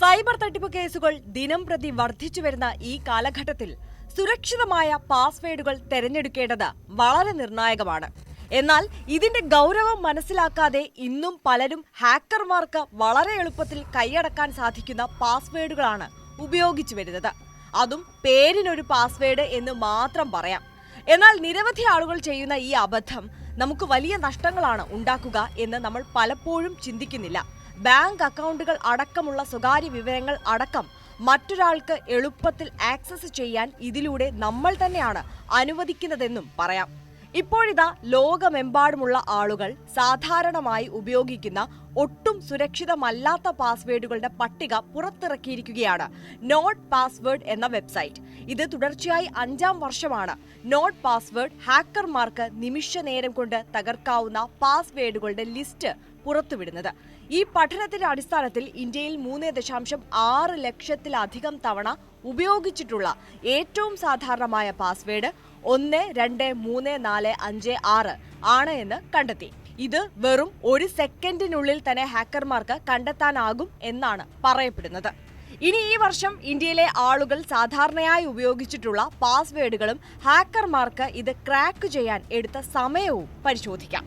Cyber തട്ടിപ്പ് കേസുകൾ ദിനം പ്രതി വർദ്ധിച്ചു വരുന്ന ഈ കാലഘട്ടത്തിൽ സുരക്ഷിതമായ പാസ്വേഡുകൾ തെരഞ്ഞെടുക്കേണ്ടത് വളരെ നിർണായകമാണ്. എന്നാൽ ഇതിന്റെ ഗൗരവം മനസ്സിലാക്കാതെ ഇന്നും പലരും ഹാക്കർമാർക്ക് വളരെ എളുപ്പത്തിൽ കൈയടക്കാൻ സാധിക്കുന്ന പാസ്വേഡുകളാണ് ഉപയോഗിച്ചു വരുന്നത്. അതും പേരിനൊരു പാസ്വേഡ് എന്ന് മാത്രം പറയാം. എന്നാൽ നിരവധി ആളുകൾ ചെയ്യുന്ന ഈ അബദ്ധം നമുക്ക് വലിയ നഷ്ടങ്ങളാണ് ഉണ്ടാക്കുക എന്ന് നമ്മൾ പലപ്പോഴും ചിന്തിക്കുന്നില്ല. ബാങ്ക് അക്കൗണ്ടുകൾ അടക്കമുള്ള സ്വകാര്യ വിവരങ്ങൾ അടക്കം മറ്റൊരാൾക്ക് എളുപ്പത്തിൽ ആക്സസ് ചെയ്യാൻ ഇതിലൂടെ നമ്മൾ തന്നെയാണ് അനുവദിക്കുന്നതെന്നും പറയാം. ഇപ്പോഴിതാ ലോകമെമ്പാടുമുള്ള ആളുകൾ സാധാരണമായി ഉപയോഗിക്കുന്ന ഒട്ടും സുരക്ഷിതമല്ലാത്ത പാസ്വേഡുകളുടെ പട്ടിക പുറത്തിറക്കിയിരിക്കുകയാണ്. നോട്ട് പാസ്വേഡ് എന്ന വെബ്സൈറ്റ്. ഇത് തുടർച്ചയായി അഞ്ചാം വർഷമാണ്. നോട്ട് പാസ്വേഡ് ഹാക്കർമാർക്ക് നിമിഷ നേരം കൊണ്ട് തകർക്കാവുന്ന പാസ്വേഡുകളുടെ ലിസ്റ്റ് പുറത്തുവിടുന്നത്. ഈ പഠനത്തിന്റെ അടിസ്ഥാനത്തിൽ ഇന്ത്യയിൽ മൂന്ന് ദശാംശം ആറ് ലക്ഷത്തിലധികം തവണ ഉപയോഗിച്ചിട്ടുള്ള ഏറ്റവും സാധാരണമായ പാസ്വേഡ് ഒന്ന് രണ്ട് മൂന്ന് നാല് അഞ്ച് ആറ് ആണ് എന്ന് കണ്ടെത്തി. ഇത് വെറും ഒരു സെക്കൻഡിനുള്ളിൽ തന്നെ ഹാക്കർമാർക്ക് കണ്ടെത്താനാകും എന്നാണ് പറയപ്പെടുന്നത്. ഇനി ഈ വർഷം ഇന്ത്യയിലെ ആളുകൾ സാധാരണയായി ഉപയോഗിച്ചിട്ടുള്ള പാസ്വേഡുകളും ഹാക്കർമാർക്ക് ഇത് ക്രാക്ക് ചെയ്യാൻ എടുത്ത സമയവും പരിശോധിക്കാം.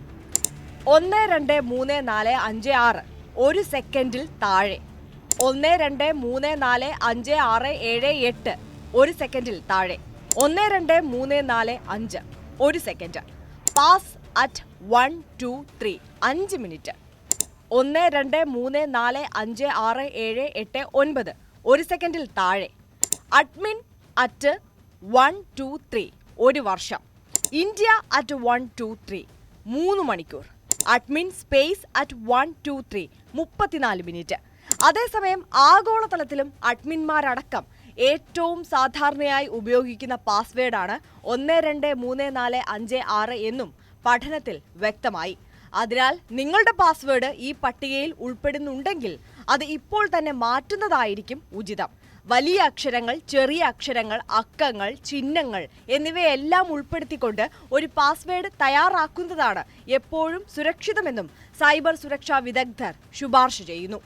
ഒന്ന് രണ്ട് മൂന്ന് നാല് അഞ്ച് ആറ്. ഒരു സെക്കൻഡിൽ താഴെ. ഒന്ന് രണ്ട് മൂന്ന് നാല് അഞ്ച് ആറ് ഏഴ് എട്ട്. ഒരു സെക്കൻഡിൽ താഴെ. ഒന്ന് രണ്ട് മൂന്ന് നാല് അഞ്ച്. ഒരു second. Pass at one two three അഞ്ച് മിനിറ്റ്. ഒന്ന് രണ്ട് മൂന്ന് നാല് അഞ്ച് ആറ് ഏഴ് എട്ട് ഒൻപത്. ഒരു സെക്കൻഡിൽ താഴെ. Admin at one two three ഒരു വർഷം. India at one two three മൂന്ന് മണിക്കൂർ. Admin space at one two three. മുപ്പത്തിനാല് മിനിറ്റ്. അതേസമയം ആഗോളതലത്തിലും അഡ്മിന്മാരടക്കം ഏറ്റവും സാധാരണയായി ഉപയോഗിക്കുന്ന പാസ്വേഡാണ് ഒന്ന് രണ്ട് മൂന്ന് നാല് അഞ്ച് ആറ് എന്നും പഠനത്തിൽ വ്യക്തമായി. അതിനാൽ നിങ്ങളുടെ പാസ്വേഡ് ഈ പട്ടികയിൽ ഉൾപ്പെടുന്നുണ്ടെങ്കിൽ അത് ഇപ്പോൾ തന്നെ മാറ്റുന്നതായിരിക്കും ഉചിതം. വലിയ അക്ഷരങ്ങൾ ചെറിയ അക്ഷരങ്ങൾ അക്കങ്ങൾ ചിഹ്നങ്ങൾ എന്നിവയെല്ലാം ഉൾപ്പെടുത്തിക്കൊണ്ട് ഒരു പാസ്വേഡ് തയ്യാറാക്കുന്നതാണ് എപ്പോഴും സുരക്ഷിതമെന്നും സൈബർ സുരക്ഷാ വിദഗ്ധർ ശുപാർശ ചെയ്യുന്നു.